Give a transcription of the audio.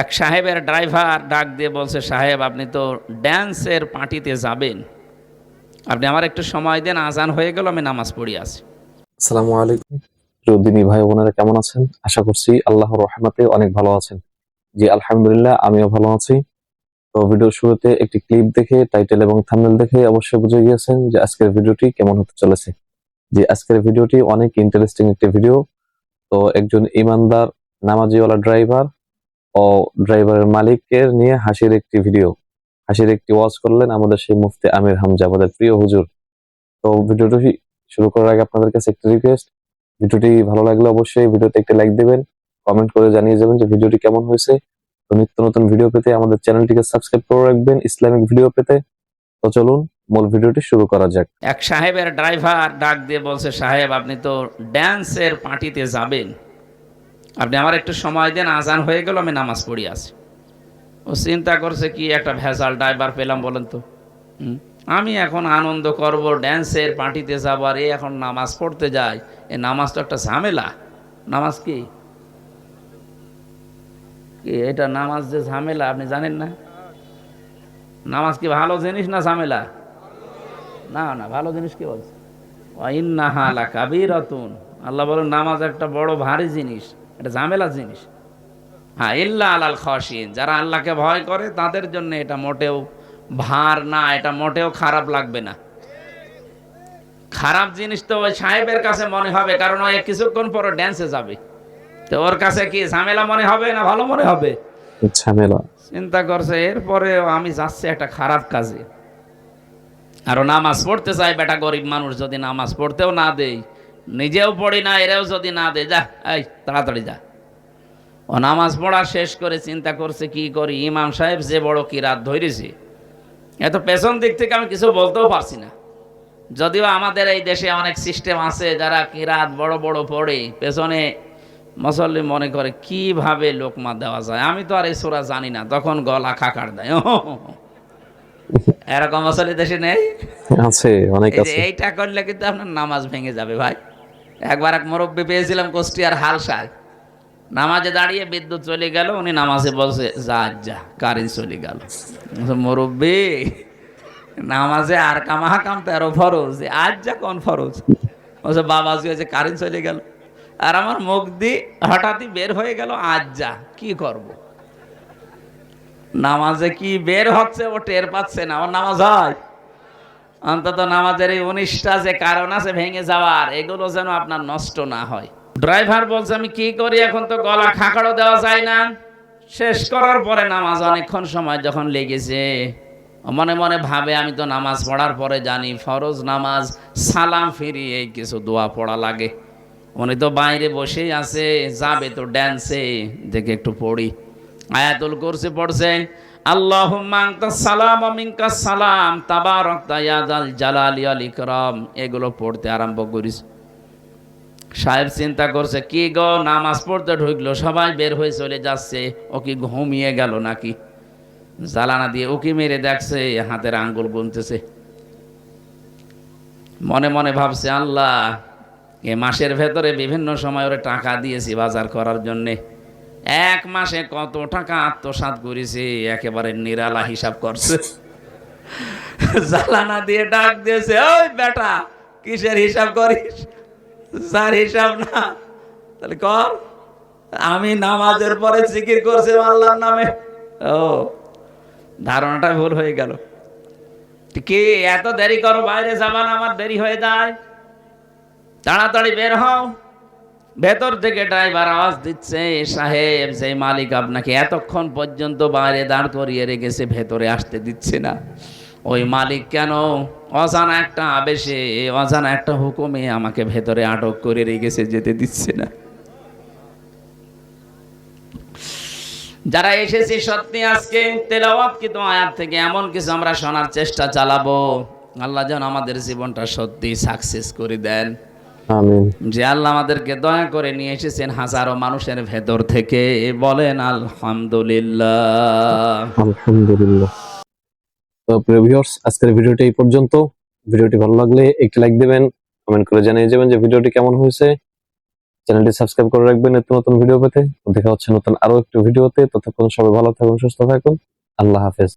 এক সাহেবের ড্রাইভার ডাক দিয়ে বলছে, সাহেব, আপনি তো ড্যান্সের পার্টিতে যাবেন। আপনি আমার একটু সময় দেন, আজান হয়ে গেল, আমি নামাজ পড়ি আছি আসসালামু আলাইকুম। প্রিয় দিনী ভাই বোনেরা, কেমন আছেন? আশা করছি আল্লাহর রহমতে অনেক ভালো আছেন। জি, আলহামদুলিল্লাহ, আমিও ভালো আছি। তো ভিডিওর শুরুতে একটি ক্লিপ দেখে, টাইটেল এবং থাম্বনেল দেখে অবশ্যই বুঝে গিয়েছেন যে আজকের ভিডিওটি কেমন হতে চলেছে। যে আজকের ভিডিওটি অনেক ইন্টারেস্টিং একটি ভিডিও। তো একজন ইমানদার, নামাজিওয়ালা ড্রাইভার ও ড্রাইভারের মালিকের নিয়ে হাসির একটি ভিডিও হাসির একটি ওয়াজ করলেন আমাদের সেই মুফতি আমির হামজা, আমাদের প্রিয় হুজুর। তো ভিডিওটি শুরু করার আগে আপনাদের কাছে একটি রিকোয়েস্ট ভিডিওটি ভালো লাগলে অবশ্যই ভিডিওতে একটি লাইক দিবেন কমেন্ট করে জানিয়ে যাবেন যে ভিডিওটি কেমন হয়েছে। তো নিত্য নতুন ভিডিও পেতে আমাদের চ্যানেলটিকে সাবস্ক্রাইব করে রাখবেন ইসলামিক ভিডিও পেতে। তো চলুন, মূল ভিডিওটি শুরু করা যাক। এক সাহেবের ড্রাইভার ডাক দিয়ে বলছে, সাহেব, আপনি তো ড্যান্সের পার্টিতে যাবেন। আপনি আমার একটু সময় দেন, আজান হয়ে গেল, আমি নামাজ পড়ি আছি। ও চিন্তা করছে কি একটা ভেজাল ড্রাইভার পেলাম বলেন তো। আমি এখন আনন্দ করব ড্যান্সের পার্টিতে যাব, আর এ এখন নামাজ পড়তে যায়। এ নামাজ তো একটা ঝামেলা। নামাজ কি? এটা নামাজ যে ঝামেলা, আপনি জানেন না? নামাজ কি ভালো জিনিস না ঝামেলা? না না, ভালো জিনিস কি বলছে? আল্লাহ বলেন, নামাজ একটা বড় ভারী জিনিস। এটা ঝামেলা জিনিস। হ্যাঁ ইল্লা আলাল খসিন যারা আল্লাহকে ভয় করে তাদের জন্য এটা মোটেও ভার না এটা মোটেও খারাপ লাগবে না। খারাপ জিনিস তো ওই সাহেবের কাছে মনে হবে কারণ ওই কিছুক্ষণ পরে ড্যান্সে যাবে। তো ওর কাছে কি ঝামেলা মনে হবে না ভালো মনে হবে? ঝামেলা। চিন্তা করছে এরপরে আমি যাচ্ছি একটা খারাপ কাজে। আরও নামাজ পড়তে চাই বেটা গরিব মানুষ যদি নামাজ পড়তেও না দেই নিজেও পড়ি না এরাও যদি না দেয় যা এই তাড়াতাড়ি যা। ও নামাজ পড়া শেষ করে চিন্তা করছে কি করি? ইমাম সাহেব যে বড় কি রাত ধরেছে। এত পেছন দিক থেকে আমি কিছু বলতেও পারছি না। যদিও আমাদের এই দেশে অনেক সিস্টেম আছে যারা কিরাত বড় বড় পড়ে পেছনে মুসল্লি মনে করে কীভাবে লোকমা দেওয়া যায়? আমি তো আর এই সোরা জানি না তখন গলা খাকার দেয়। এরকম মুসল্লি দেশে নেই? আছে অনেক আছে। এইটা করলে কিন্তু আপনার নামাজ ভেঙে যাবে ভাই। একবার এক মুরব্বী পেয়েছিলাম কুষ্টিয়ার হালসায়। নামাজে দাঁড়িয়ে বিদ্যুৎ চলে গেল, উনি নামাজে বলছে, যা যা কারেন্ট চলে গেল। মুরব্বী, নামাজে আর কামাহা কাম তেরো ফরজ আজ যা কোন ফরজ? বলছে বাবা হয়েছে কারেন্ট চলে গেল। আর আমার মুখ দি হঠাৎই বের হয়ে গেল, আজ যা, কি করব? নামাজে কি বের হচ্ছে ও টের পাচ্ছে না, ওর নামাজ হয়। অন্তত নামাজের এই উনিশটা যে কারণ আছে ভেঙে যাওয়ার, এগুলো যেন আপনার নষ্ট না হয়। ড্রাইভার বলছে, আমি কি করি? এখন তো গলা খাকাড়ও দেওয়া যায় না। শেষ করার পরে নামাজ অনেকক্ষণ সময় যখন লেগেছে মনে মনে ভাবে, আমি তো নামাজ পড়ার পরে জানি, ফরজ নামাজ, সালাম ফিরিয়ে কিছু দোয়া পড়া লাগে। উনি তো বাইরে বসেই আছে, যাবে তো ড্যান্সে, দেখে একটু পড়ি। আয়াতুল কুরসি পড়ছে সালাম ইকরাম। এগুলো পড়তে আরম্ভ করিস। সাহেব চিন্তা করছে, কি গো, নামাজ পড়তে ঢুকলো, সবাই বের হয়ে চলে যাচ্ছে, ও কি ঘুমিয়ে গেল নাকি? জ্বালানা দিয়ে উকি মেরে দেখছে, হাতের আঙ্গুল গুনতেছে। মনে মনে ভাবছে, আল্লাহ, এ মাসের ভেতরে বিভিন্ন সময় ওরে টাকা দিয়েছি বাজার করার জন্যে। এক মাসে কত টাকা আত্মসাৎ করেছে, একেবারে নিরালা হিসাব করছে। জ্বালানা দিয়ে ডাক দিয়েছে, ওই বেটা, কিসের হিসাব করিস? যার হিসাব না, তাহলে কর। আমি নামাজের পরে জিকির করছি আল্লাহর নামে। ও, ধারণাটা ভুল হয়ে গেল। কি এত দেরি করো, বাইরে যাবান আমার দেরি হয়ে যায়। তাড়াতাড়ি বের হও। ভেতর থেকে ড্রাইভার আওয়াজ দিচ্ছে, সাহেব সেই মালিক আপনাকে এতক্ষণ পর্যন্ত বাইরে দাঁড় করিয়ে রেখেছে, ভেতরে আসতে দিচ্ছে না। ওই মালিক কেন? অজানা একটা আবেশে, অজানা একটা হুকুমে আমাকে ভেতরে আটক করে রেখেছে, যেতে দিচ্ছে না। যারা এসেছি সত্যি আজকে, তেলাওয়াত কিন্তু আয়াত থেকে এমন কিছু আমরা শোনার চেষ্টা চালাবো। আল্লাহ যেন আমাদের জীবনটা সত্যি সাকসেস করে দেন। আমিন। যে আল্লাহ আমাদেরকে দয়া করে নিয়ে এসেছেন হাজারো মানুষের ভেতর থেকে বলেন আলহামদুলিল্লাহ। আলহামদুলিল্লাহ। তো প্রিয় ভিউয়ার্স আজকের ভিডিওটি এই পর্যন্ত। ভিডিওটি ভালো লাগলে একটি লাইক দিবেন কমেন্ট করে জানিয়ে যাবেন যে ভিডিওটি কেমন হয়েছে। চ্যানেলটি সাবস্ক্রাইব করে রাখবেন নতুন নতুন ভিডিও পেতে। দেখা হচ্ছে নতুন আরও একটি ভিডিওতে ততক্ষণ সবাই ভালো থাকুন সুস্থ থাকুন। আল্লাহ হাফেজ।